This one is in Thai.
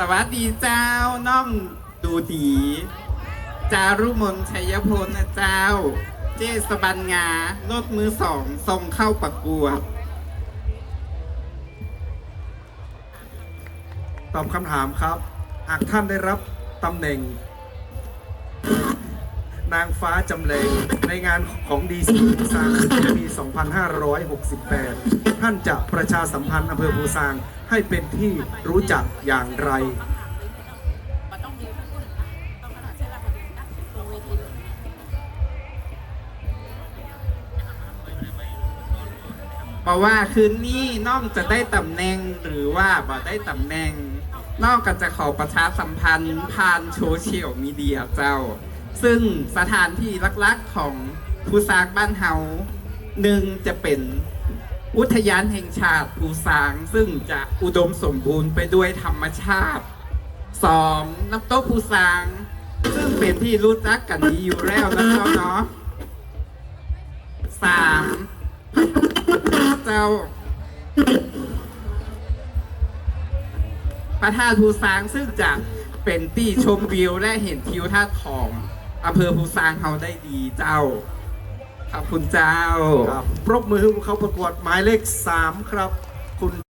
สวัสดีเจ้าน้องดูดีจารุมนชัยพลนะเจ้า เจสบันงาลดมือสองส่งเข้าประกวด ตอบคำถามครับ หากท่านได้รับตำแหน่ง นางฟ้าจำเลย ในงานของดีซีภูซางปี 2568 ท่านจะประชาสัมพันธ์อำเภอภูซางให้เป็นที่รู้จักอย่างไร เพราะว่าคืนนี้น้องจะได้ตำแหน่งหรือว่าบ่ได้ตำแหน่ง นอกก็จะขอประชาสัมพันธ์ผ่านโซเชียลมีเดียเจ้า ซึ่งสถานที่ลักๆของภูซางบ้านเฮาหนึ่งจะเป็นอุทยานแห่งชาติภูซาง ซึ่งจะอุดมสมบูรณ์ไปด้วยธรรมชาติสองน้ำตกภูซาง ซึ่งเป็นที่รู้จักกันดีอยู่แล้วนะเจ้าเนาะสามเจ้าพระธาตุภูซางซึ่งจะเป็นที่ชมวิวและเห็นทิวทัศน์ของ อำเภอภูซางเขาได้ดีเจ้า ขอบคุณเจ้า ครับปรบมือให้เขาประกวดหมายเลข 3 ครับ